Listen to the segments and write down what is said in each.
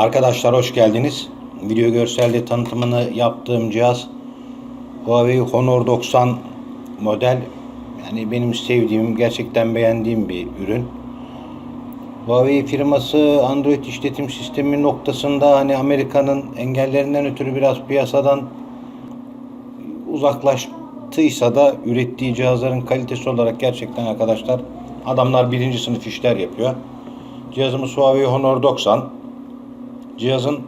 Arkadaşlar hoş geldiniz. Video görselde tanıtımını yaptığım cihaz Huawei Honor 90 model. Yani benim sevdiğim, gerçekten beğendiğim bir ürün. Huawei firması Android işletim sistemi noktasında hani Amerika'nın engellerinden ötürü biraz piyasadan uzaklaştıysa da ürettiği cihazların kalitesi olarak gerçekten arkadaşlar adamlar birinci sınıf işler yapıyor. Cihazımız Huawei Honor 90. Cihazın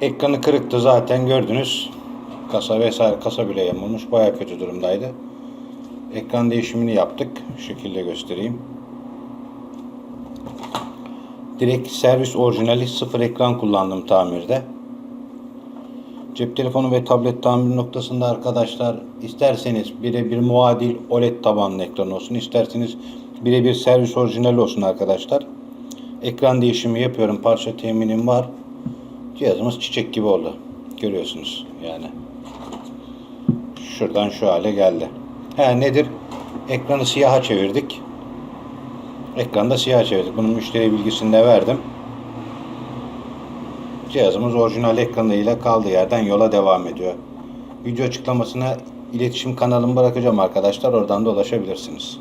ekranı kırıktı zaten gördünüz. Kasa vesaire kasa bile yamulmuş. Baya kötü durumdaydı. Ekran değişimini yaptık. Şu şekilde göstereyim. Direkt servis orijinali sıfır ekran kullandım tamirde. Cep telefonu ve tablet tamir noktasında arkadaşlar isterseniz birebir muadil OLED tabanlı ekran olsun. isterseniz birebir servis orijinali olsun arkadaşlar. Ekran değişimi yapıyorum. Parça teminim var. Cihazımız çiçek gibi oldu. Görüyorsunuz yani. Şuradan şu hale geldi. He nedir? Ekranı siyaha çevirdik. Ekranda siyaha çevirdik. Bunun müşteri bilgisini de verdim. Cihazımız orijinal ekranıyla kaldığı yerden yola devam ediyor. Video açıklamasına iletişim kanalımı bırakacağım arkadaşlar. Oradan da ulaşabilirsiniz.